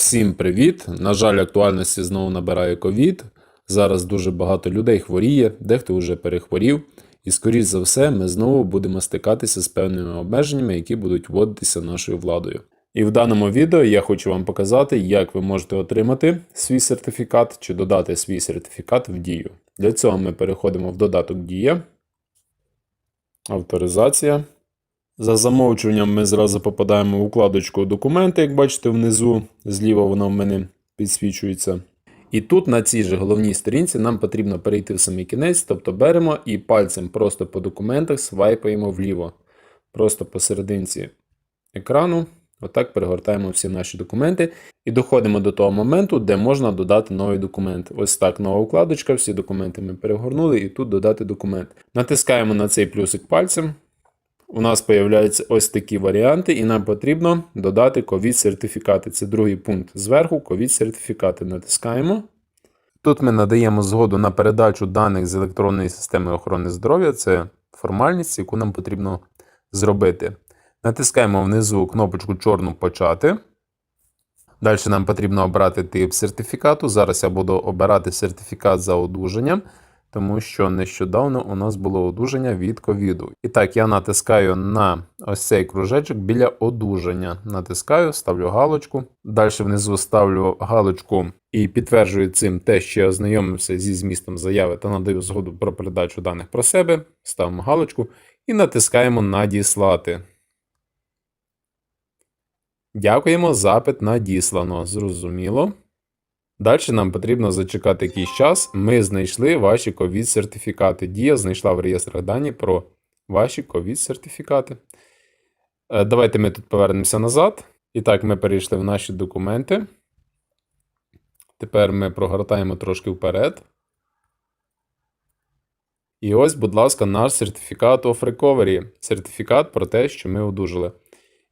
Всім привіт! На жаль, актуальності знову набирає ковід. Зараз дуже багато людей хворіє, дехто вже перехворів. І, скоріш за все, ми знову будемо стикатися з певними обмеженнями, які будуть вводитися нашою владою. І в даному відео я хочу вам показати, як ви можете отримати свій сертифікат чи додати свій сертифікат в дію. Для цього ми переходимо в додаток Дія, авторизація. За замовчуванням ми зразу попадаємо в укладочку документи, як бачите внизу, зліва воно в мене підсвічується. І тут на цій же головній сторінці нам потрібно перейти в самий кінець, тобто беремо і пальцем просто по документах свайпаємо вліво. Просто посерединці екрану. Отак перегортаємо всі наші документи і доходимо до того моменту, де можна додати новий документ. Ось так нова вкладочка, всі документи ми перегорнули і тут додати документ. Натискаємо на цей плюсик пальцем. У нас з'являються ось такі варіанти, і нам потрібно додати ковід-сертифікати. Це другий пункт зверху, ковід-сертифікати. Натискаємо. Тут ми надаємо згоду на передачу даних з електронної системи охорони здоров'я. Це формальність, яку нам потрібно зробити. Натискаємо внизу кнопочку чорну Почати. Далі нам потрібно обрати тип сертифікату. Зараз я буду обирати сертифікат за одужанням, тому що нещодавно у нас було одужання від ковіду. І так, я натискаю на ось цей кружечок біля одужання. Натискаю, ставлю галочку. Далі внизу ставлю галочку і підтверджую цим те, що я ознайомився зі змістом заяви та надаю згоду про передачу даних про себе. Ставимо галочку і натискаємо Надіслати. Дякуємо, запит надіслано. Зрозуміло. Далі нам потрібно зачекати якийсь час. Ми знайшли ваші ковід-сертифікати. Дія знайшла в реєстрах дані про ваші ковід-сертифікати. Е, Давайте ми тут повернемося назад. І так, ми перейшли в наші документи. Тепер ми прогортаємо трошки вперед. І ось, будь ласка, наш сертифікат of recovery. Сертифікат про те, що ми одужали.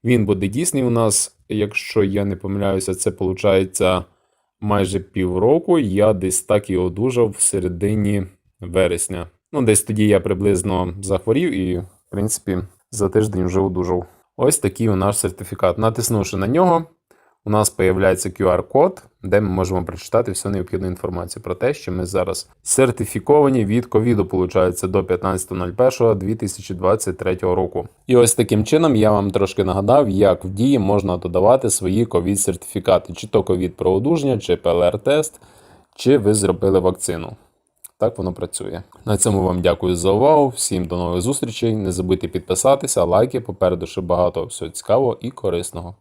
Він буде дійсний у нас, якщо я не помиляюся, це виходить майже півроку. Я десь так і одужав в середині вересня. Ну, десь тоді я приблизно захворів і, в принципі, за тиждень вже одужав. Ось такий у наш сертифікат. Натиснувши на нього, у нас з'являється QR-код, де ми можемо прочитати всю необхідну інформацію про те, що ми зараз сертифіковані від ковіду, виходить, до 15.01.2023 року. І ось таким чином я вам трошки нагадав, як в дії можна додавати свої ковід-сертифікати, чи то ковід про чи ПЛР-тест, чи ви зробили вакцину. Так воно працює. На цьому вам дякую за увагу. Всім до нових зустрічей. Не забудьте підписатися, лайки. Попереду ще багато всього цікавого і корисного.